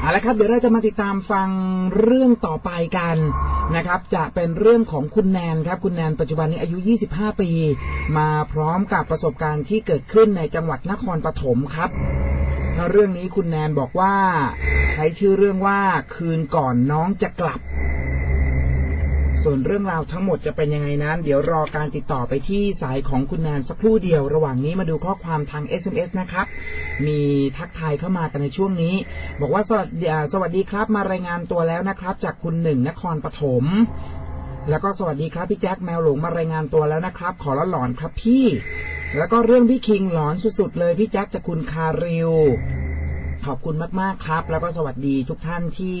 เอาละครับเดี๋ยวเราจะมาติดตามฟังเรื่องต่อไปกันนะครับ จะเป็นเรื่องของคุณแนนครับคุณแนนปัจจุบันนี้อายุ 25 ปี มาพร้อมกับประสบการณ์ที่เกิดขึ้นในจังหวัดนครปฐมครับเรื่องนี้คุณแนนบอกว่า ใช้ชื่อเรื่องว่าคืนก่อนน้องจะกลับ ส่วนเรื่องราวทั้งหมดจะเป็นยังไงนั้น เดี๋ยวรอการติดต่อไปที่สายของคุณแนนสักครู่เดียว ระหว่างนี้มาดูข้อความทาง SMS นะครับ มีทักทายเข้ามากันในช่วงนี้ บอกว่าสวัสดีสวัสดีครับ มารายงานตัวแล้วนะครับ จากคุณหนึ่งนครปฐมแล้วก็สวัสดีครับพี่แจ็คแมวหลงมารายงานตัวแล้วนะครับ ขอละหลอนครับพี่ แล้วก็เรื่องพี่คิงหลอนสุดๆเลยพี่แจ็คจากคุณคาริว ขอบคุณมาก ๆ ครับ แล้วก็สวัสดีทุกท่านที่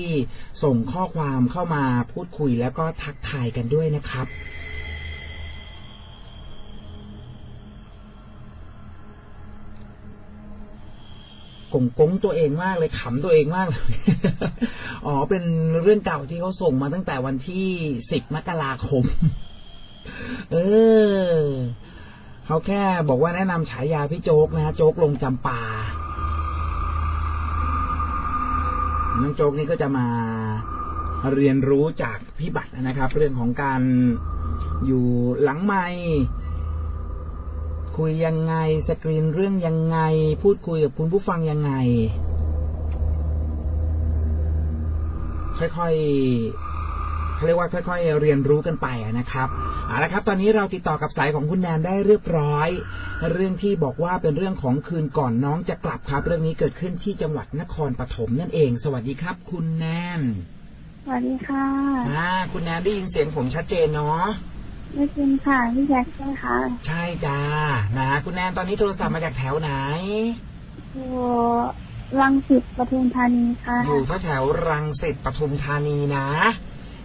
ส่งข้อความเข้ามาพูดคุยแล้วก็ทักทายกันด้วยนะครับกงกงตัวเองมากเลยขำตัวเองมากเลยอ๋อ เป็นเรื่องเก่าที่เขาส่งมาตั้งแต่วันที่สิบมกราคม เออ เขาแค่บอกว่าแนะนำฉายาพี่โจ๊กนะฮะ โจ๊กลงจำปา น้องโจ๊กนี่ก็จะมาเรียนรู้จากพี่บัตรนะครับ เรื่องของการอยู่หลังไมค์คุยยังไง สกรีนเรื่องยังไง พูดคุยกับคุณผู้ฟังยังไง ค่อยๆ เขาเรียกว่าค่อย ๆ เรียนรู้กันไปอะนะครับเอาละครับ ตอนนี้เราติดต่อกับสายของคุณแนนได้เรียบร้อย เรื่องที่บอกว่าเป็นเรื่องของคืนก่อนน้องจะกลับครับ เรื่องนี้เกิดขึ้นที่จังหวัดนครปฐมนั่นเอง สวัสดีครับ คุณแนนสวัสดีค่ะอ่าคุณแนนได้ยินเสียงผมชัดเจนเนาะได้ยินค่ะพี่แจ็คใช่ไหมคะใช่จ้านะคุณแนนตอนนี้โทรศัพท์มาจากแถวไหนอยู่รังสิตปทุมธานีค่ะ อยู่แถวแถวๆรังสิตปทุมธานีนะ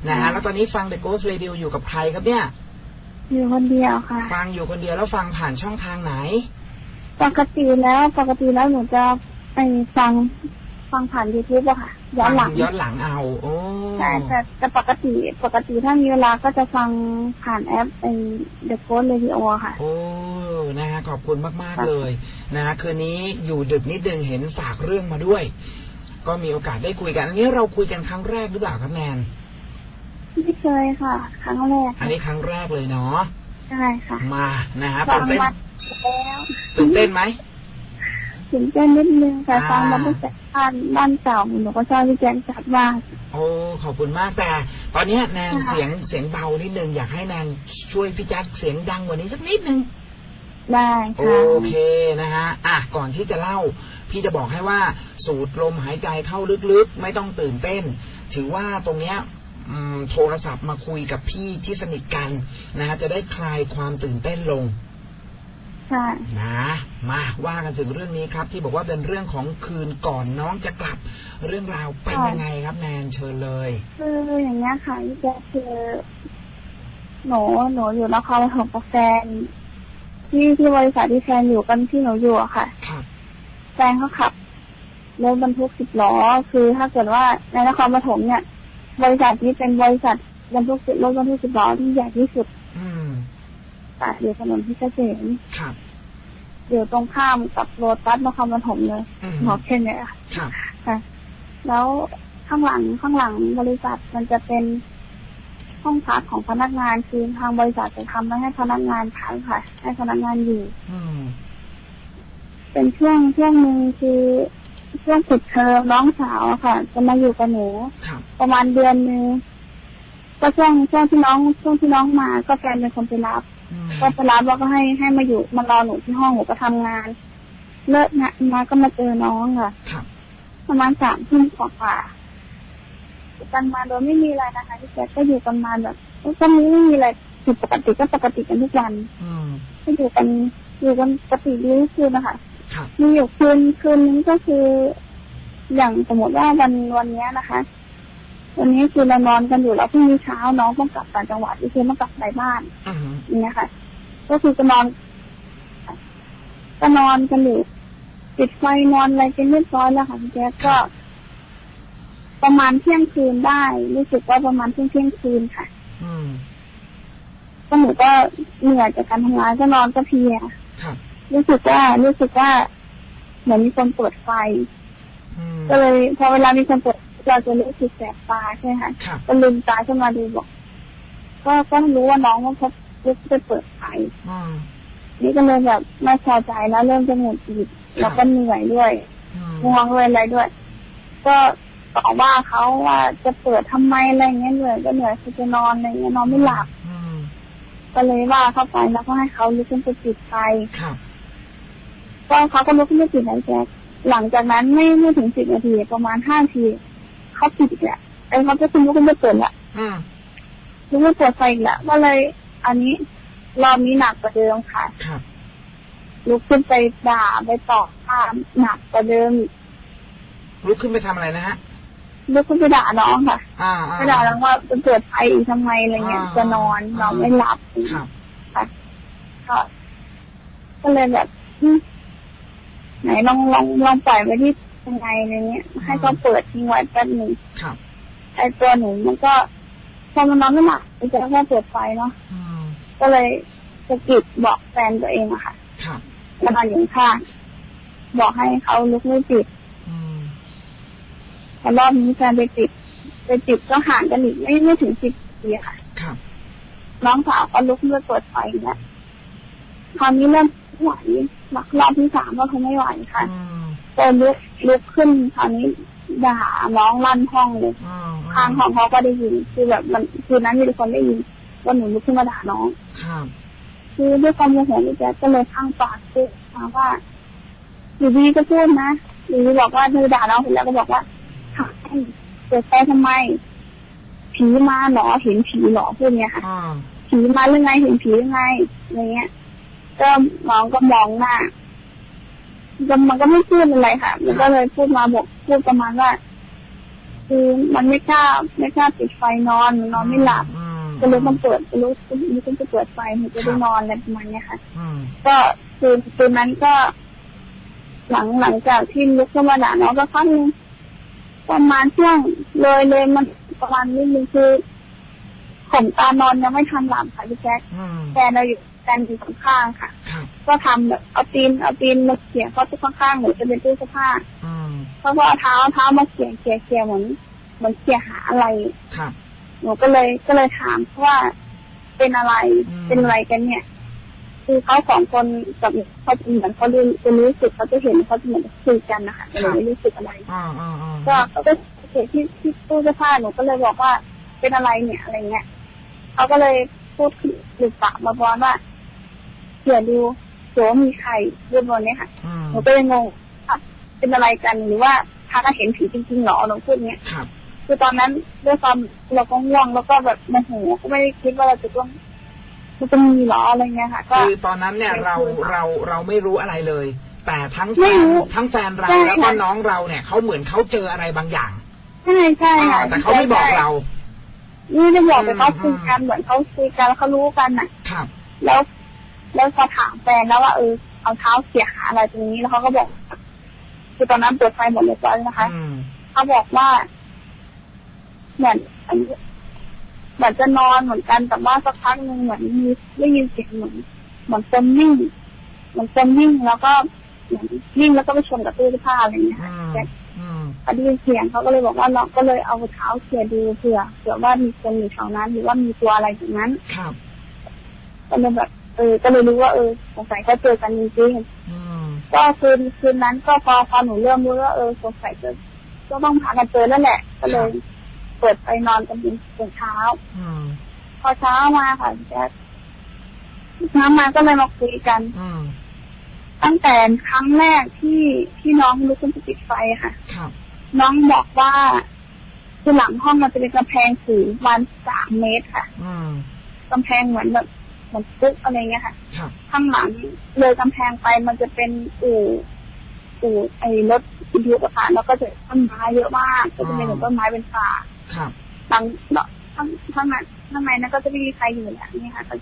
นะฮะแล้วตอนนี้ฟัง The Ghost Radio อยู่กับใครครับเนี่ย อยู่คนเดียวค่ะ ฟังอยู่คนเดียวแล้วฟังผ่านช่องทางไหน ปกติแล้วปกติแล้วหนูจะไปฟังฟังผ่านยูทูบอะค่ะ ย้อนหลังฟัย้อนหลังเอาโอ้ใช่แต่แต่ปกติปกติถ้ามีเวลาก็จะฟังผ่านแอปไอ้ The Ghost Radio ค่ะ โอ้นะฮะขอบคุณมากค่ะๆเลยนะฮะคืนนี้อยู่ดึกนิดนึงเห็นฝากเรื่องมาด้วย ก็มีโอกาสได้คุยกัน อันนี้เราคุยกันครั้งแรกหรือเปล่าครับแนน ไม่เคยค่ะ ครั้งแรก อันนี้ครั้งแรกเลยเนาะใช่ค่ะ มานะฮะฟัตื่นเต้นมาแล้วตื่นเต้นไหมตื่นเต้นนิดนึงแต่อ่าฟังมาตั้งแต่บ้านบ้านเก่าหนูก็ชอบพี่แจ็คจัดมากโอ้ขอบคุณมากแต่ ตอนเนี้ยแนนค่ะเสียงเสียงเบานิดนึงอยากให้แนนช่วยพี่แจ็คเสียงดังกว่านี้สักนิดนึงได้โอค่ะเคนะฮะอะก่อนที่จะเล่า พี่จะบอกให้ว่าสูดลมหายใจเข้าลึกๆ ไม่ต้องตื่นเต้น ถือว่าตรงเนี้ยอืม โทรศัพท์มาคุยกับพี่ที่สนิทกันนะฮะจะได้คลายความตื่นเต้นลงใช่นะมาว่ากันถึงเรื่องนี้ครับ ที่บอกว่าเป็นเรื่องของคืนก่อนน้องจะกลับเรื่องราวเป็นยังไงครับแนนเชิญเลยคืออย่างเงี้ยค่ะพี่แจ๊คคือหนูหนูอยู่นครปฐมกับแฟนที่ที่บริษัทที่แฟนอยู่กันที่หนูอยู่อะค่ะครับแฟนเขาขับรถบรรทุกสิบล้อ คือถ้าเกิดว่าในนครปฐมเนี่ย บริษัทนี้เป็นบริษัทบรรทุกสิบรถบรรทุกสิบล้อที่ใหญ่ที่สุด อืมค่ะอยู่ถนนพิเศษครับอยู่ตรงข้ามกับโรตัสนครปฐมเลยอืมบอกแค่เนี้ยค่ะครับค่ะ แล้วข้างหลังข้างหลังบริษัทมันจะเป็นห้องพักของพนักงานคือทางบริษัทจะทำไว้ให้พนักงานพักค่ะ ให้พนักงานอยู่อืมเป็นช่วงช่วงหนึ่งคือ ช่วงปิดเทอมน้องสาวอะค่ะ จะมาอยู่กับหนูครับประมาณเดือนหนึงก็ช่วงช่วงที่น้องช่วงที่น้องมา ก็แฟนเป็นคนไปรับอืมก็ไปรับแล้วก็ให้ให้มาอยู่มารอหนูที่ห้องหนูก็ทำงาน เลิกงานมาก็มาเจอน้องค่ะครับประมาณสามทุ่มกว่าๆอยู่กันมาโดยไม่มีอะไรนะคะที่แจ๊คก็อยู่กันมาแบบก็ไม่ไม่มีอะไรผิดปกติก็ปกติกันทุกวันอืมก็อยู่กันอยู่กันปกติดีทุกคืนนะคะครับ มีอยู่คืนคืนนึงก็คือ อย่างสมมติว่าวันวันเนี้ยนะคะ วันนี้คือเรานอนกันอยู่แล้วพรุ่งนี้เช้าน้องต้องกลับต่างจังหวัดที่คือต้องกลับไปบ้านอืมอย่างเงี้ยค่ะ ก็คือจะนอนก็นอนกันอยู่ปิดไฟนอนอะไรกันเรียบร้อยแล้วค่ะพี่แจ๊คก็ ประมาณเที่ยงคืนได้ รู้สึกว่าประมาณเที่ยงเที่ยงคืนค่ะ อืมก็หนูก็เหนื่อยจากการทำงานก็นอนก็เพลียครับ รู้สึกว่ารู้สึกว่าเหมือนมีคนเปิดไฟอืมก็เลย พอเวลามีคนเปิดเราจะรู้สึกแสบตาใช่ไหมคะครับก็ลืมตาขึ้นมาดูบอก ก็ก็รู้ว่าน้องว่าเขาลุกไปเปิดไฟอืมนี่ก็เลยแบบไม่พอใจแล้วเริ่มจะหงุดหงิดแล้วก็เหนื่อยด้วยอืมง่วงด้วยอะไรด้วย ก็ต่อว่าเขาว่าจะเปิดทำไมอะไรเงี้ยเหนื่อยก็เหนื่อยคือจะนอนอะไรเงี้ยนอนไม่หลับอืมก็เลยว่าเข้าไปแล้วก็ให้เขาลุกขึ้นไปปิดไฟครับ ก็เขาก็ลุกขึ้นไปปิดไฟแจ๊คหลังจากนั้นไม่ไม่ถึงสิบนาทีประมาณห้านาทีเขาปิดอีกแหละไอ้เขาจะขึ้นลุกขึ้นไปเปิดละอืมลุกขึ้นไปเปิดไฟอีกแล้วก็เลย อันนี้รอบนี้หนักกว่าเดิมค่ะครับลุกขึ้นไปด่าไปต่อว่าหนักกว่าเดิมอีกลุกขึ้นไปทำอะไรนะฮะลุกขึ้นไปด่าน้องค่ะอ่าอ่าไปด่าน้องว่าจะเปิดไฟอีกทำไมอะไรเงี้ยอ่าจะนอนนอนไม่หลับครับค่ะก็ก็เลยแบบอืม ไหนลองลองลองปล่อยไว้ที่ยังไงอะไรเงี้ย ให้เขาเปิดทิ้งไว้แป๊บหนึ่งครับไอ้ตัวหนูมันก็พอมันนอนไม่หลับมันจะแค่เปิดไฟเนาะอืมก็เลยสะกิดบอกแฟนตัวเองอะค่ะครับแล้วนอนอยู่ข้างบอกให้เขาลุกไม่ปิดอืมแต่รอบนี้แฟนไปปิดไปปิดก็ห่างกันอีกไม่ไม่ถึงสิบปีอะค่ะ ครับ น้องสาวก็ลุกมาเปิดไฟแล้วคราวนี้เริ่ม ไม่ไหวรอบที่สามก็คงไม่ไหวค่ะอืมก็ลุกลุกขึ้นคราวนี้ด่าน้องลั่นห้องเลยอืมข้างห้องเขาก็ได้ยินคือแบบมันคืนนั้นมีแต่คนได้ยินว่าหนูลุกขึ้นมาด่าน้องครับคือด้วยความโมโหนี่แจ๊คก็เลยข้างปากพูดมาว่าอยู่ดีก็พูดนะอยู่ดีบอกว่าเธอด่าน้องเสร็จแล้วก็บอกว่าถามเปิดไฟทำไมผีมาเหรอเห็นผีเหรอพูดเนี้ยค่ะอ่าผีมาหรือไงเห็นผีหรือไงอะไรเงี้ย ก็น้องก็มองหน้าก็มันก็ไม่พูดอะไรค่ะ มันก็เลยพูดมาบอกพูดประมาณว่าคือมันไม่กล้าไม่กล้าปิดไฟนอนมันนอนไม่หลับอืมก็เลยต้องเปิดก็รู้นี่ก็จะเปิดไฟมันจะได้นอนอะไรประมาณเนี้ยค่ะอืมก็คืนคืนนั้นก็ หลังหลังจากที่ลุกขึ้นมาด่าน้องก็พักนึงประมาณเที่ยงเลยเลยมันประมาณนิดนึงคือผมตานอนยังไม่ทันหลับค่ะพี่แจ๊คอืมแฟนเราอยู่ แฟนอยู่ข้างๆค่ะครับก็ทำแบบเอาตีนเอาตีนมาเขี่ยเข้าตู้ข้างๆเหมือนจะเป็นตู้เสื้อผ้าอืมเขาก็เอาเท้าเอาเท้ามาเขี่ยเขี่ยเขี่ยเหมือนเหมือนเขี่ยหาอะไรครับหนูก็เลยก็เลยถามเขาว่าเป็นอะไรอืมเป็นอะไรกันเนี่ย คือเขาสองคนกับเขาจะเหมือนเขารู้จะรู้สึกเขาจะเห็นเขาจะเหมือนคุยกันนะคะแต่หนูไม่รู้สึกอะไรอ่าอ่าอ่าก็เขาก็เห็นที่ที่ตู้เสื้อผ้าหนูก็เลยบอกว่าเป็นอะไรเนี่ยอะไรเงี้ยเขาก็เลยพูดหลุดปากมาบอกว่า เดี๋ยวดูเดี๋ยวมีใครเรื่องบนเนี้ยค่ะอืมหนูก็เลยงงอะเป็นอะไรกันหรือว่าพากันเห็นผีจริงๆเหรอหนูพูดเนี้ย ครับ คือตอนนั้นด้วยความเราก็ง่วงแล้วก็แบบโมโหก็ไม่ได้คิดว่าเราจะต้องมันจะมีเหรออะไรเงี้ยค่ะ ก็ คือตอนนั้นเนี่ยเราเราเราไม่รู้อะไรเลย แต่ทั้งแฟไม่นรู้ทั้งแฟนเราใช่แล้วก็ค่ะ น้องเราเนี่ยเขาเหมือนเขาเจออะไรบางอย่างใช่ใช่อ่าค่ะแต่เขาไม่บอกเรา นี่ได้บอกแต่เขาอืมคุยกันเหมือนเขาคุยกันแล้วเขารู้กันน่ะ ครับ แล้ว แล้วพอถามแฟนแล้วว่าเออเอาเท้าเสียหาอะไรตรงนี้แล้วเขาก็บอก คือตอนนั้นเปิดไฟหมดเลยตอนนะคะอืมเขาบอกว่าเหมือนเหมือนจะนอนเหมือนกันแต่ว่าสักพักหนึ่งเหมือนมีได้ยินเสียงเหมือนเหมือนคนวิ่งเหมือนคนวิ่งแล้วก็เหมือนวิ่งแล้วก็ไปชนกับตู้เสื้อผ้าอะไรอย่างเงี้ยอืค่ะมแต่อืมพอได้ยินเสียงเขาก็เลยบอกว่าเราก็เลยเอาเท้าเขี่ยดูเผื่อเผื่อว่ามีคนอยู่แถวนั้น หรือว่ามีตัวอะไรอย่างนั้นครับก็เลยแบบ เออก็เลยรู้ว่าเออสงสัยเขาเจอกันจริงอืมๆก็คืนคืนนั้นก็พอพอหนูเริ่มรู้ว่าเออสงสัยจะก็ต้องพากันเจอแล้วแหละ ก็เลยเปิดไปนอนกันจนเช้าอืมพอเช้ามาค่ะแจ๊คเช้ามาก็เลยมาคุยกันอืมตั้งแต่ครั้งแรกที่ที่น้องลุกขึ้นไปปิดไฟค่ะครับน้องบอกว่าคือหลังห้องมันจะเป็นกำแพงสูงประมาณสามเมตรค่ะอืมกำแพงเหมือนแบบ เหมือนปุ๊กอะไรเงี้ยค่ะครับข้างหลังเลยกำแพงไปมันจะเป็นอู่อู่ไอ้รถบรรทุกอะค่ะแล้วก็จะต้นไม้เยอะมากก็จะเป็นเหมือนต้นไม้เป็นป่าครับหลังข้างข้างในข้างในนั้นก็จะไม่มีใครอยู่แล้วนี่ค่ะก็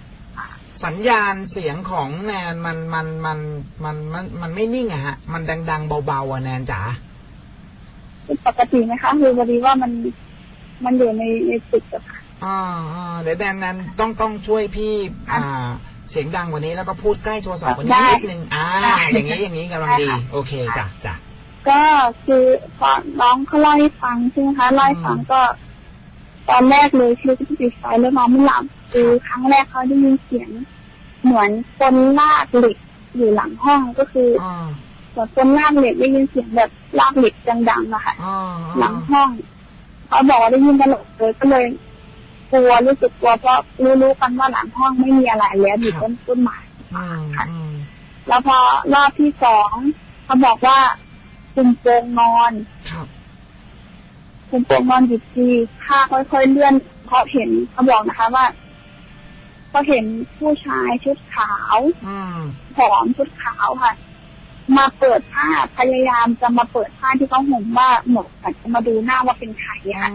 สัญญาณเสียงของแนนมันมันมันมันมันมันไม่นิ่งอะฮะ มันดัง ๆ เบาๆอะแนนจ๋าเป็นปกติไหมคะคือพอดีว่ามันมันอยู่ในในตึกอะค่ะ อ่าอ่าเดี๋ยวแนนแนนต้องต้องช่วยพี่ อ่า เสียงดังกว่านี้แล้วก็พูดใกล้โทรศัพท์กว่านี้ได้นิดนึงอ่าได้อย่างนี้อย่างนี้กำลังดีได้ค่ะโอเคจ้ะจ้ะก็คือพอน้องเขาเล่าให้ฟังใช่ไหมคะเล่าให้ฟังก็ตอนแรกเลยคือที่ปิดไฟแล้วนอนไม่หลับคือครั้งแรกเขาได้ยินเสียง เหมือนคนลากเหล็กอยู่หลังห้องก็คืออ่าเหมือนคนลากเหล็กได้ยินเสียงแบบลากเหล็กดังๆอะค่ะอ่าหลังห้องเขาบอกว่าได้ยินตลอดเลยก็เลย กลัวรู้สึกกลัวเพราะรู้ๆกันว่าหลังห้องไม่มีอะไรแล้วมีต้นต้นไม้อืมอืมแล้วพอรอบที่สองเขาบอกว่าคุมโปงนอนครับคุมโปงนอนหยิบทีข้าค่อยๆเลื่อนเขาเห็นเขาบอกนะคะว่าเขาเห็นผู้ชายชุดขาวอืมผอมชุดขาวค่ะ มาเปิดผ้าพยายามจะมาเปิดผ้าที่เขาห่มว่าหมดจะมาดูหน้าว่าเป็นใครอะค่ะ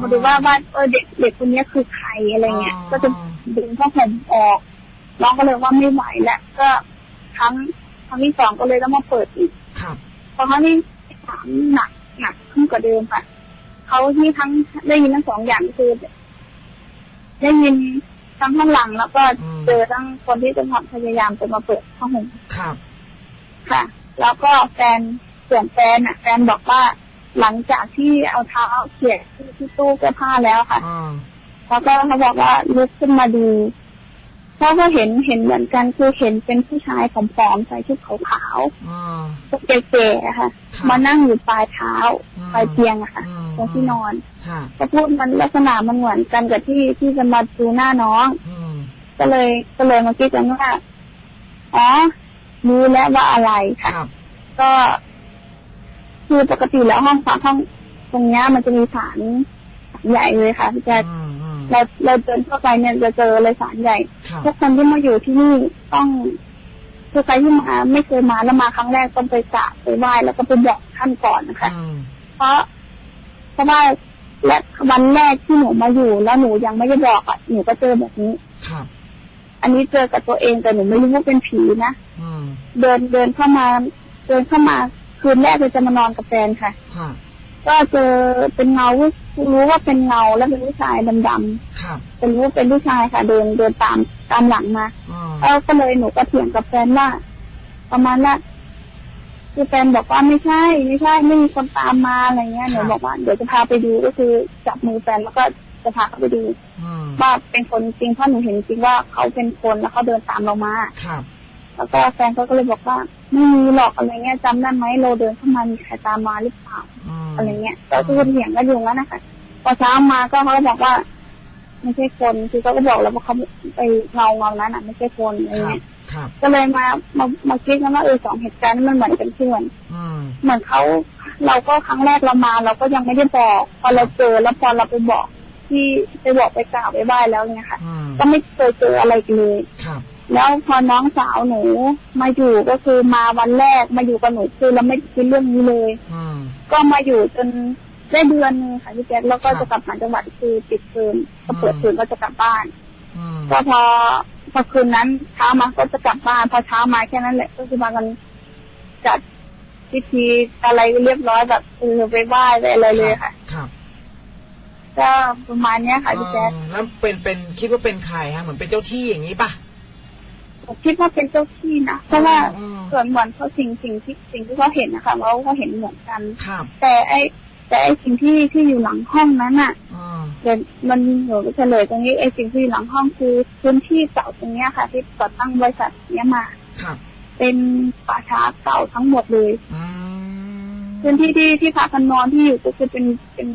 มาดูว่าว่าเออเด็กเด็กคนนี้คือใครอะไรเงี้ยก็จะดึงผ้าห่มออกน้องก็เลยว่าไม่ไหวแล้วก็ครั้งครั้งที่สองก็เลยต้องมาเปิดอีกครับพอครั้งที่สามหนักหนักขึ้นกว่าเดิมค่ะเขาที่ทั้งได้ยินทั้งสองอย่างคือได้ยินทั้งข้างหลังแล้วก็เจอทั้งคนที่จะพยายามจะมาเปิดผ้าห่มครับ ค่ะ แล้วก็แฟนส่วนแฟนอะแฟนบอกว่าหลังจากที่เอาเท้าเขี่ยที่ที่ตู้เสื้อผ้าแล้วค่ะอ่าแล้วก็เขาบอกว่าลุกขึ้นมาดูเขาก็เห็นเห็นเหมือนกันคือเห็นเป็นผู้ชายผอมๆใส่ชุดขาวอ่าๆตัวเก๋ๆอะค่ะครับมานั่งอยู่ปลายเท้าอืมปลายเตียงอะค่ะอืมตรงที่นอนค่ะก็พูดมันลักษณะมันเหมือนกันกับที่ที่จะมาดูหน้าน้องอืมก็เลยก็เลยมาคิดกันว่าอ๋อ รู้แล้วว่าอะไรคค่ะรับก็คือปกติแล้วห้องพักห้องตรงเนี้ยมันจะมีศาลศาลใหญ่เลยค่ะพี่แจ๊คอืมอืมเราเราเดินเข้าไปเนี่ยจะเจอเลยศาลใหญ่ครับทุกคนที่มาอยู่ที่นี่ต้องคือใครที่มาไม่เคยมาแล้วมาครั้งแรกต้องไปกราบไปไหว้แล้วก็ไปบอกท่านก่อนนะคะอืมเพราะเพราะว่าและวันแรกที่หนูมาอยู่แล้วหนูยังไม่ได้บอกอะหนูก็เจอแบบนี้ครับ อันนี้เจอกับตัวเองแต่หนูไม่รู้ว่าเป็นผีนะอืมเดินเดินเข้ามา เดินเข้ามาคืนแรกเลยจะมานอนกับแฟนค่ะค่ะก็เจอเป็นเงารู้ว่าเป็นเงาแล้วเป็นผู้ชายดำครับๆเป็นรู้ว่าเป็นผู้ชายค่ะ เดินเดินตามตามหลังมาอ่าเออก็เลยหนูก็เถียงกับแฟนว่า ประมาณว่าคือแฟนบอกว่าไม่ใช่ไม่ใช่ไม่มีคนตามมาอะไรเงี้ยหนูบอกว่าเดี๋ยวจะพาไปดูก็คือจับมือแฟนแล้วก็ จะพาเขาไปดูอืมว่าเป็นคนจริงเพราะหนูเห็นจริงว่าเขาเป็นคนแล้วเขาเดินตามเรามาครับแล้วก็แฟนเขาก็เลยบอกว่าไม่มีหรอกอะไรเงี้ยจำได้ไหมเราเดินเข้ามามีใครตามมาหรือเปล่าอืมอะไรเงี้ยก็คือเถียงกันอยู่งั้นนะคะพอเช้ามาก็เขาก็บอกว่า ไม่ใช่คนคือเขาก็บอกแล้วว่าเขาไปเงาเงานั้นอะ ไม่ใช่คนอะไรครับเงี้ยครับก็เลยมามามาคิดกันว่าเออสองเหตุการณ์นั้นมันเหมือนกันคือเหมือนอืมเหมือนเขาเราก็ครั้งแรกเรามา เราก็ยังไม่ได้บอก พอเราเจอแล้วพอเราไปบอก ที่ไปบอกไปกล่าวไปไหว้แล้วเนี่ยค่ะอืมก็ไม่เคยเจออะไรเลยครับแล้วพอน้องสาวหนูมาอยู่ก็คือมาวันแรกมาอยู่กับหนูคือเราไม่คิดเรื่องนี้เลยอืมก็มาอยู่จนได้เดือนหนึงค่ะพี่แจ๊คแล้วก็ครับจะกลับต่างจังหวัดคือปิดเทอมก็เปิดอืมเทอมก็จะกลับบ้านอืมก็พอพอคืนนั้นเช้ามาก็จะกลับบ้านพอเช้ามาแค่นั้นแหละก็คือมากันจัดพิธีอะไรเรียบร้อยแบบเออไปไหว้ไปอะไรเลยค่ะครับ ก็ประมาณเนี้ยค่ะพี่แจ๊คอ๋อแล้วเป็นเป็นคิดว่าเป็นใครฮะเหมือนเป็นเจ้าที่อย่างนี้ป่ะผมคิดว่าเป็นเจ้าที่นะเพราะว่าอืมส่วนเหมือนเขาสิ่งสิ่งที่สิ่งที่เขาเห็นนะคะว่าเขาเห็นเหมือนกันครับแต่ไอแต่ไอสิ่งที่ที่อยู่หลังห้องนั้นอะอ่าเดี๋ยวมันหนูเฉลยตรงนี้ไอสิ่งที่อยู่หลังห้องคือพื้นที่เก่าตรงเนี้ยค่ะ ที่ก่อตั้งบริษัทเนี้ยมาครับเป็นป่าช้าเก่าทั้งหมดเลยอืมพื้นที่ที่ที่พักกันนอนที่อยู่ก็คือเป็นเป็น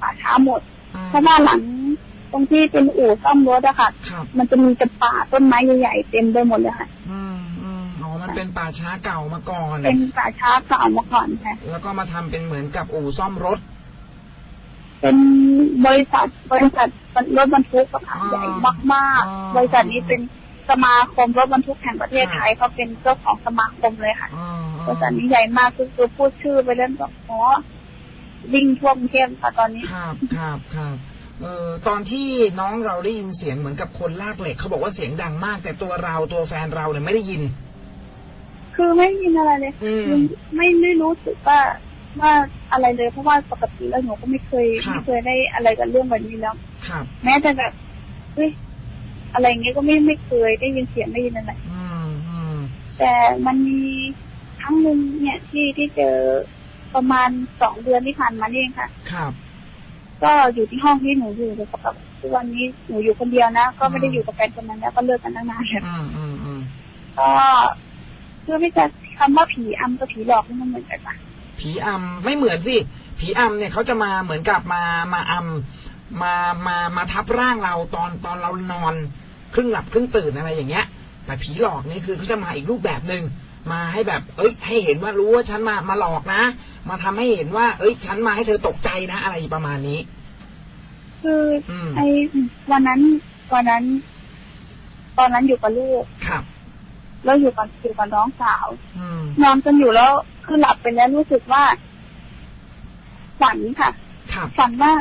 ป่าช้าหมดอ่ เพราะว่าหลังตรงที่เป็นอู่ซ่อมรถอะค่ะครับมันจะมีแต่ป่าต้นไม้ใหญ่ๆเต็มไปหมดเลยค่ะ อืมอืมอ๋อ มันเป็นป่าช้าเก่ามาก่อน เป็นป่าช้าเก่ามาก่อนค่ะ แล้วก็มาทำเป็นเหมือนกับอู่ซ่อมรถ เป็นบริษัทบริษัทรถบรรทุกอะค่ะอ๋อใหญ่มากอ๋อๆบริษัทนี้เป็นสมาคมรถบรรทุกแห่งประเทศไทยเขาเป็นเจ้าของสมาคมเลยค่ะอ่าบริษัทนี้ใหญ่มากคือคือพูดชื่อไปเล่นก็อ๋อ วิ่งทั่วกรุงเทพค่ะตอนนี้ครับครับครับเออตอนที่น้องเราได้ยินเสียงเหมือนกับคนลากเหล็กเขาบอกว่าเสียงดังมาก แต่ตัวเราตัวแฟนเราเนี่ยไม่ได้ยิน คือไม่มีอะไรเลยอืมคือไม่ไม่รู้สึกว่าว่าอะไรเลยเพราะว่าปกติแล้วหนูก็ไม่เคยครับไม่เคยได้อะไรกับเรื่องแบบนี้แล้วครับแม้แต่แบบเฮ้ยอะไรเงี้ยก็ไม่ไม่เคยได้ยินเสียงได้ยินอะไรอืมอืมแต่มันมีครั้งหนึ่งเนี่ยที่ที่เจอ ประมาณสองเดือนที่ผ่านมานี่เองค่ะ ครับ ก็อยู่ที่ห้องที่หนูอยู่แต่กับทุกวันนี้หนูอยู่คนเดียวนะ ก็ไม่ได้อืมอยู่กับแฟนคนนั้นแล้วก็เลิกกันตั้งนานแล้วอืมอืมอืมก็เพื่อที่จะคำว่าผีอำกับผีหลอกนี่มันเหมือนกันปะผีอำไม่เหมือนสิผีอำเนี่ยเขาจะมาเหมือนกับมามาอำมามามาทับร่างเราตอนตอนเรานอน ครึ่งหลับครึ่งตื่นอะไรอย่างเงี้ย แต่ผีหลอกนี่คือเขาจะมาอีกรูปแบบหนึ่ง มาให้แบบ เอ้ย ให้เห็นว่ารู้ว่าฉันมามาหลอกนะ มาทำให้เห็นว่า เอ้ย ฉันมาให้เธอตกใจนะ อะไรประมาณนี้ คืออมไอ้วันนั้นวันนั้น ตอนนั้นอยู่กับลูกครับแล้วอยู่กับอยู่กับน้องสาวอืมนอนกันอยู่แล้วคือหลับไปแล้วรู้สึกว่าฝันค่ะครับฝันว่า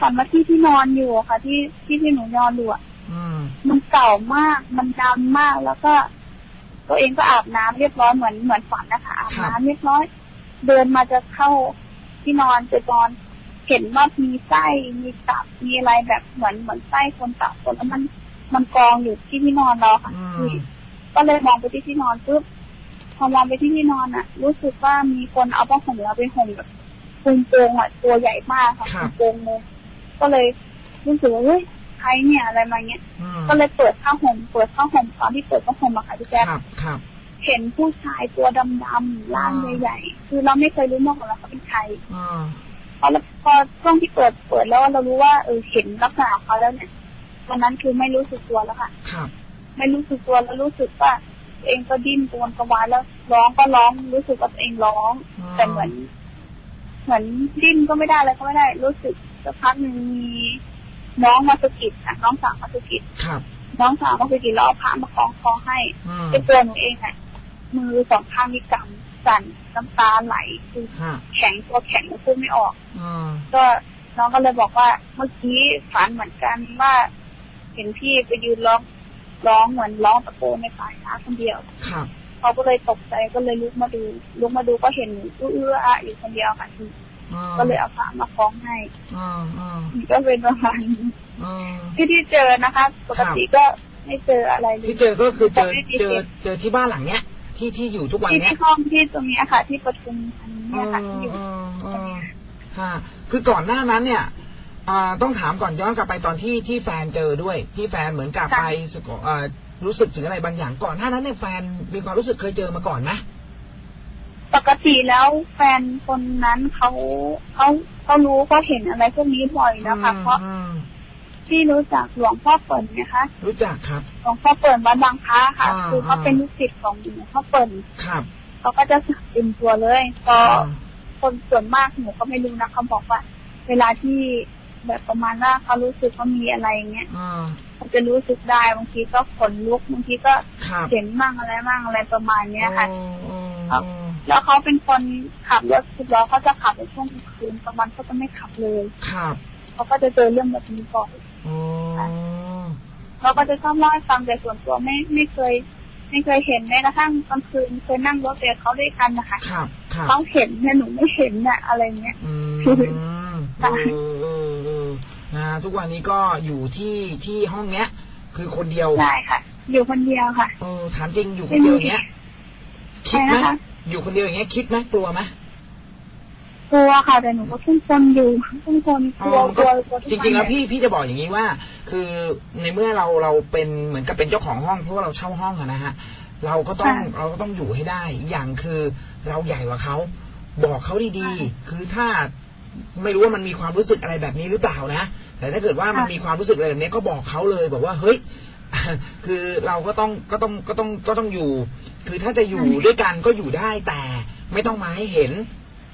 ฝันว่าที่ที่นอนอยู่อะค่ะ ที่ที่ที่หนูนอนอยู่อะอืมมันเก่ามาก มันดำมากแล้วก็ ตัวเองก็อาบน้ำเรียบร้อยเหมือนเหมือนฝันนะคะอาบน้ำเรียบร้อย เดินมาจะเข้าที่นอนจะนอนเห็นว่ามีไส้มีตับมีอะไรแบบเหมือนเหมือนไส้คนตับคนแล้วมันมันกองอยู่ที่ที่นอนเราค่ะอืมก็เลยมองไปที่ที่นอนปุ๊บพอมองไปที่ที่นอนอะรู้สึกว่ามีคนเอาผ้าห่มเราไปห่มแบบปุงโปงๆอะตัวใหญ่มากค่ะครัปุบงโปงเลยก็เลยรู้สึกว่าเฮ้ย ใครเนี่ยอะไรมาเงี้ยอืมก็เลยเปิดผ้าห่มเปิดผ้าห่มตอนที่เปิดผ้าห่มอะค่ะพี่แจ๊คครับครับเห็นผู้ชายตัวดำๆร่างอ่าใหญ่ๆคือเราไม่เคยรู้มาก่อนว่าเขาเป็นใครอืมพอเราพอช่วงที่เปิดเปิดแล้วเรารู้ว่าเออเห็นลักษณะของเขาแล้วเนี่ยวันนั้นคือไม่รู้สึกตัวแล้วค่ะครับไม่รู้สึกตัวแล้วรู้สึกว่าตัวเองก็ดิ้นตัวกระวายแล้วร้องก็ร้องรู้สึกว่าตัวเองร้องอืมแต่เหมือน เหมือนดิ้นก็ไม่ได้อะไรก็ไม่ได้ รู้สึกสักพักหนึ่งมี น้องมาสะกิดค่ะน้องสาวมาสะกิดครับ น้องสาวมาสะกิดแล้วเอาผ้ามาคล้องคอให้อืมเป็นตัวหนูเองอะมือสองข้างนี่กำสั่นน้ำตาไหลคือฮะแข็งตัวแข็งพูดไม่ออกอืมก็น้องก็เลยบอกว่าเมื่อกี้ฝันเหมือนกันว่า เห็นพี่ไปยืนร้องร้องเหมือนร้องตะโกนในป่าช้าคนเดียวครับเขาก็เลยตกใจก็เลยลุกมาดูลุกมาดูก็เห็นหนูอื้อๆอะอยู่คนเดียวค่ะอืม ก็เลยเอาผ้ามาคล้องให้อืมอืมก็เป็นประมาณนี้อืมที่ที่เจอนะคะ ปกติก็ไม่เจออะไรเลยที่เจอก็คือเจอไม่มีเจอเสียงเจอที่บ้านหลังเนี้ย ที่ที่อยู่ทุกวันที่เนี้ยที่ห้องที่ตรงนี้ค่ะ ที่ประชุมอันนี้เนี่ยค่ะที่อยู่อืมอืมฮะคือก่อนหน้านั้นเนี่ยอ่าต้องถามก่อนย้อนกลับไปตอนที่ที่แฟนเจอด้วย ที่แฟนเหมือนกับค่ะไปสะกดอ่ารู้สึกถึงอะไรบางอย่างก่อนหน้านั้นเนี่ยแฟนมีความรู้สึกเคยเจอมาก่อนไหม ปกติแล้วแฟนคนนั้นเขาเขาเขารู้เขาเห็นอะไรพวกนี้บ่อยนะคะเพราะอืมที่รู้จักหลวงพ่อเปิ่นนะคะ รู้จักครับ หลวงพ่อเปิ่นวัดบางพระค่ะอ่าคือเขาเป็นลูกศิษย์ของหลวงพ่อเปิ่นครับเขาก็จะสักเต็มตัวเลยพออ่าคนส่วนมากหนูก็ไม่รู้นะเขาบอกว่า เวลาที่แบบประมาณว่าเขารู้สึกว่ามีอะไรอย่างเงี้ยอ่าเขาจะรู้สึกได้บางทีก็ขนลุกบางทีก็ครับเห็นมั่งอะไรมั่งอะไรประมาณเนี้ยค่ะ อืมอืมครับอืมแล้วเขาเป็นคนขับรถสิบล้อเขาจะขับในช่วงกลางคืนกลางวันเขาจะไม่ขับเลยครับเขาก็จะเจอเรื่องแบบนี้บ่อยอ๋อเขาก็จะชอบเล่าให้ฟังแต่ส่วนตัวไม่ไม่เคย ไม่เคยเห็นแม้กระทั่งกลางคืนเคยนั่งรถแต่เขาด้วยกันนะคะครับครับเขาเห็นเนี่ยหนูไม่เห็นน่ะอะไรเงี้ยอืมค่ะเออเออเออนะทุกวันนี้ก็อยู่ที่ที่ห้องเนี้ย คือคนเดียวได้ค่ะ อยู่คนเดียวค่ะเออถามจริงอยู่คนเดียวอย่างเงี้ยคิดไหมใช่นะคะ อยู่คนเดียวอย่างเงี้ยคิดไหมกลัวไหมกลัวค่ะแต่หนูก็ขึ้นคนอยู่ขึ้นคนกลัวอ๋อกลัวก็กลัวทุกจริงๆแล้วนพี่พี่จะบอกอย่างนี้ว่า คือในเมื่อเราเราเป็นเหมือนกับเป็นเจ้าของห้องเพราะว่าเราเช่าห้องอะนะฮะเราก็ต้องเราก็ต้องอยู่ให้ได้อีกอย่างคือเราใหญ่กว่าเขาบอกเขาดีๆ คือถ้าไม่รู้ว่ามันมีความรู้สึกอะไรแบบนี้หรือเปล่านะ แต่ถ้าเกิดว่ามันมีความรู้สึกอะไรแบบนี้ก็บอกเขาเลยบอกว่าเฮ้ย คือเราก็ต้องก็ต้องก็ต้องก็ต้องอยู่ คือถ้าจะอยู่ด้วยกันก็อยู่ได้แต่ไม่ต้องมาให้เห็น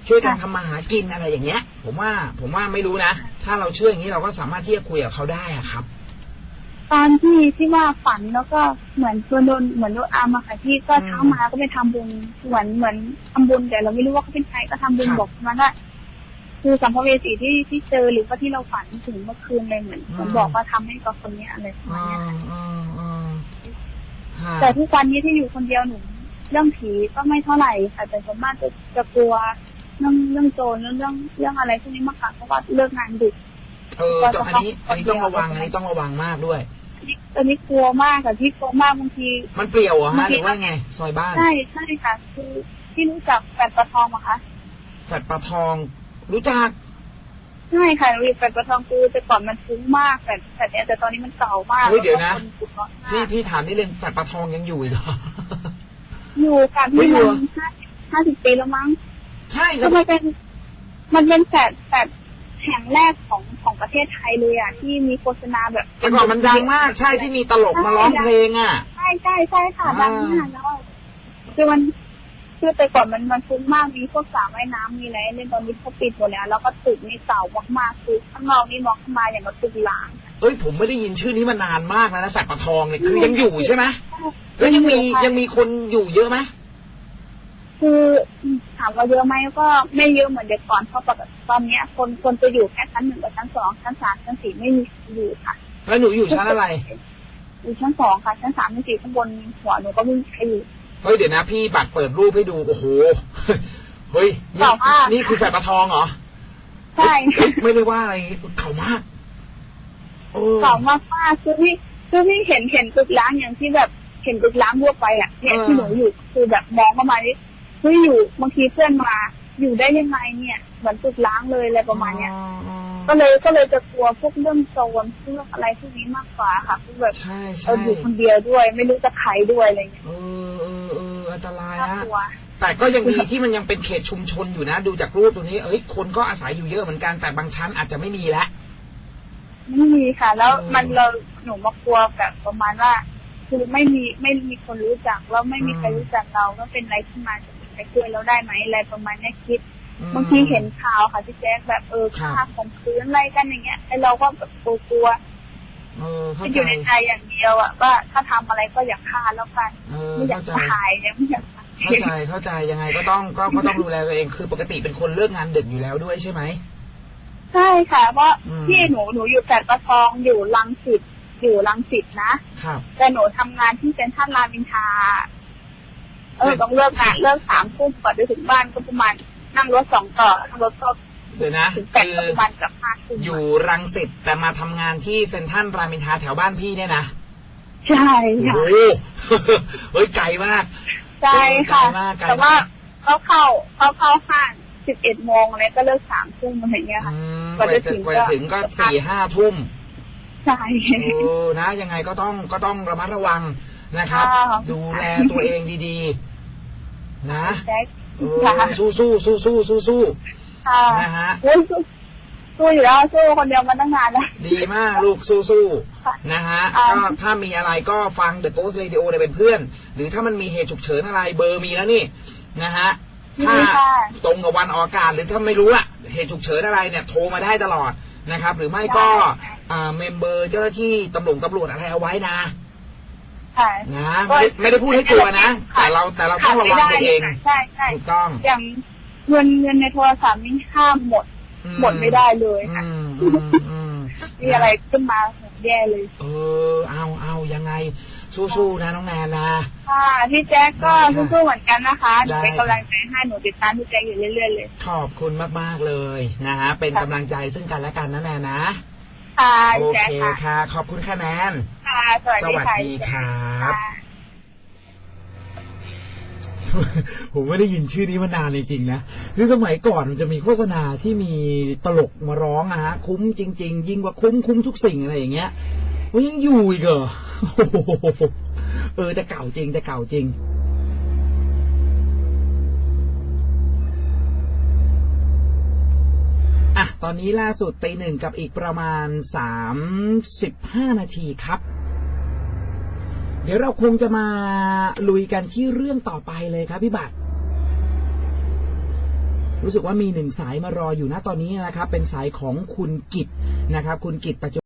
ช่วยกันทำมาหากินอะไรอย่างเงี้ย ผมว่าผมว่าไม่รู้นะ ถ้าเราเชื่ออย่างนี้เราก็สามารถที่จะคุยกับเขาได้อะครับ ตอนที่ที่ว่าฝันแล้วก็เหมือนโดนเหมือนโดนอามาค่ะที่ก็อืมเช้ามาก็ไปทำบุญเหมือนเหมือนทำบุญแต่เราไม่รู้ว่าเขาเป็นใครก็ทำบุญครับบอกประมันว่า คือสัมภเวสีที่ที่เจอหรือว่าที่เราฝันถึงเมื่อคืนเลยเหมือนเหมือนบอกว่าทำให้กับคนเนี้ยอะไรประมาณอืเนี้ยมอืมอืมฮะแต่ทุกวันนี้ที่อยู่คนเดียวหนูเรื่องผีก็ไม่เท่าไหร่ค่ะแต่ส่วนมากจะจะกลัวเรื่องเรื่องโจรเรื่องเรื่องเรื่องอะไรพวกนี้มากกว่าเพราะว่าเลิกงานดึกเออจอันนี้อันนี้ต้องระวังอันนี้ต้องระวังมากด้วยอันนี้อันนี้กลัวมากค่ะที่กลัวมากบางที มันเปลี่ยวเหรอะบาฮะงหทีรือว่าไง ซอยบ้านใช่ใช่ค่ะคือที่รู้จักแปดประทองอะคะแฟดปลาทอง รู้จักใช่ค่ะหนูอยู่แฟลตประทองกูแต่ก่อนมันฟุ้งมากแต่แต่เนี้ยแต่ตอนนี้มันเก่ามากเฮ้ยเดี๋ยวนะแล้ก็คปลูกน้อยมากพี่พี่ถามนี่เลยแฟดปลาทองยังอยู่อีกเหรออยู่กับเฮ้ยพี่อยู่มันห้าห้าสิบปีแล้วมั้ง ใช่ก็มันเป็นมันเป็นแฟลตแฟลตแห่งแรกของของประเทศไทยเลยอะที่มีโฆษณาแบบแต่ก่อนมันดังมาก ใช่ที่มีตลกมาร้องเพลงอะ ใช่ใช่ใช่ค่ะอ่าดังมากแล้วคือมัน คือแต่ก่อนมันมันฟุ้งมากมีพวกสระว่ายน้ำมีอะไรเล่นตอนนี้เขาปิดหมดแล้ว แล้วก็ตึกนี่เก่ามากๆคือข้างนอกนี่มองเข้ามาอย่างกับตึกหลางเอ้ยผมไม่ได้ยินชื่อนี้มานานมากแล้วนะแฟดปลาทองเนี่ยคือยังอยู่ใช่ไหมแล้วยังมียังมีคนอยู่เยอะไหมคือถามว่าเยอะไหมก็ไม่เยอะเหมือนเด็กก่อนเพราะปกติตอนเนี้ย คนคนจะอยู่แค่ชั้นหนึ่งกับชั้นสองชั้นสามชั้นสี่ไม่มีอยู่ค่ะ แล้วหนูอยู่ชั้นอะไรอยู่ชั้นสองค่ะชั้นสามชั้นสี่ข้างบนหัวหนูก็ไม่มีใครอยู่ เฮ้ยเดี๋ยวนะพี่บัตรเปิดรูปให้ดูโอ้โหเฮ้ยนี่เก่ามากนี่คือแฟดปลาทองเหรอใช่เฮ้ยไม่ได้ว่าอะไรเก่ามากโอ้เก่ามากมากๆคือพี่คือพี่เห็นเห็นตึกล้างอย่างที่แบบเห็นตึกล้างทั่วไปอะเนี่ยที่หนูอยู่คือแบบมองเข้ามานี่เฮ้ยอยู่บางทีเพื่อนมาอยู่ได้ยังไงเนี่ยเหมือนตึกล้างเลยอะไรประมาณเนี้ยอ๋ออ๋อก็เลยก็เลยจะกลัวพวกเรื่องโจรเรื่องอะไรพวกนี้มากกว่าค่ะคือแบบใช่เราใช่อยู่คนเดียวด้วย ไม่รู้จะใครด้วยอะไรเงี้ยเออเออเอออั นตรายน่านะกลัวแต่ก็ยังดีที่มันยังเป็นเขตชุมชนอยู่นะ ดูจากรูปตรงนี้ เอ้ยคนก็อาศัยอยู่เยอะเหมือนกันแต่บางชั้นอาจจะไม่มีแล้วไม่มีค่ะ แล้วเออมันเราหนูมากลัวแบบประมาณว่า คือไม่มีไม่มีคนรู้จักแล้วไม่มีใครรู้จักเราก็เป็นอะไรขึ้นมาจะมีใครช่วยเราได้ไหมอะไรประมาณเนี้ยคิดอืมบางทีเห็นข่าวค่ะที่แจ๊คแบบเออครับฆ่าข่มขืนอะไรกันอย่างเงี้ยไอเราก็แบบกลัวเออๆเข้า มันอใจยู่ในใจอย่างเดียวอะว่าถ้าทำอะไรก็อย่าฆ่าแล้วกันเออไม่อยาเข้ากใจตายเนี่ยไม่อยากตายเข้าใจเข้าใจยังไงก็ต้องก็ก็ต้องดูแลตัวเองคือปกติเป็นคนเลิกงานดึกอยู่แล้วด้วยใช่ไหมใช่ค่ะเพราะอืมที่หนูหนูอยู่แฟลตประทองอยู่ลังสิตอยู่ลังสิตนะครับแต่หนูทำงานที่เซ็นทรัลรามอินทราเอเซ็อนต้องเลิกงานเลิกสามทุ่มก่อนจะถึงบ้านก็ประมาณนั่งรถสองต่อนั่งรถก็ เดี๋ยวนะถึงแปดคือก็ประมาณเกับห้าทุ่มอยู่รังสิตแต่มาทำงานที่เซ็นทรัลรามอินทราแถวบ้านพี่เนี่ยนะใช่โอ้ค่ะโหเฮ้ยไกลมากใช่ค่ะไกลมากไกลมากแต่ว่าเขาเข้าเขาเข้าห้างสิบเอ็ดโมงอะไรก็เลิกสามทุ่มอะไรอย่างเงี้ยค่ะอืมกกว่าว่าจะจะถึงกว่าจะถึงก็ก็สี่ห้าทุ่มใช่เออนะ ยังไงก็ต้องก็ต้องระมัดระวังนะครับค่ะดูแลตัวเองดีๆนะแจ๊คเออค่ะสู้สู้สู้สู้สู้สู้ ค่ะนะฮะโอ้ยสู้สู้อยู่แล้วสู้คนเดียวมาตั้งนานแล้ว ดีมากลูกสู้สู้ค่ะนะฮะอ่าก็ถ้ามีอะไรก็ฟัง The Ghost Radio เนี่ยเป็นเพื่อน หรือถ้ามันมีเหตุฉุกเฉินอะไรเบอร์มีแล้วนี่ นะฮะถ้าดีค่ะตรงกับวันออกอากาศหรือถ้าไม่รู้อะเหตุฉุกเฉินอะไรเนี่ยโทรมาได้ตลอดนะครับ หรือไม่ก็ได้อ่าเมมเบอร์เจ้าหน้าที่ตำรวจตำรวจอะไรเอาไว้นะค่ะนะไม่ได้ไม่ได้พูดให้กลัวนะ แต่เราแต่เราต้องระวังตัวเองใช่ใช่ถูกต้องอย่าง เงินเงินในโทรศัพท์นี่ห้ามหมดอืหมดไม่ได้เลยค่ะอืมอืมอืมมีอะไรขึ้นมาแย่เลย เออ เอาเอายังไง สู้ๆนะน้องแนนนะค่ะพี่แจ๊คก็ได้ค่ะสู้ๆเหมือนกันนะคะหนูได้เป็นกำลังใจให้หนูติดตามพี่แจ๊คอยู่เรื่อยๆเลย ขอบคุณมากๆเลยนะฮะเป็นค่ะกำลังใจซึ่งกันและกันนะแนนนะค่ะโอพี่แจ๊คเคค่ะค่ะ ขอบคุณค่ะแนนค่ะสวัสดีค่ะสวัสดีครับค่ะ ผมไม่ได้ยินชื่อนี้มานานจริงๆนะคือสมัยก่อนมันจะมีโฆษณาที่มีตลกมาร้องอะฮะคุ้มจริง ๆ ยิ่งกว่าคุ้มคุ้มทุกสิ่งอะไรอย่างเงี้ยมันยังอยู่อีกเหรอเออแต่เก่าจริงแต่เก่าจริงอะตอนนี้ล่าสุดตีหนึ่งกับอีกประมาณสามสิบห้านาทีครับ เดี๋ยวเราคงจะมาลุยกันที่เรื่องต่อไปเลยครับพี่บัตรรู้สึกว่ามีหนึ่งสายมารออยู่นะตอนนี้นะครับ เป็นสายของคุณกิตนะครับ คุณกิตปัจจุ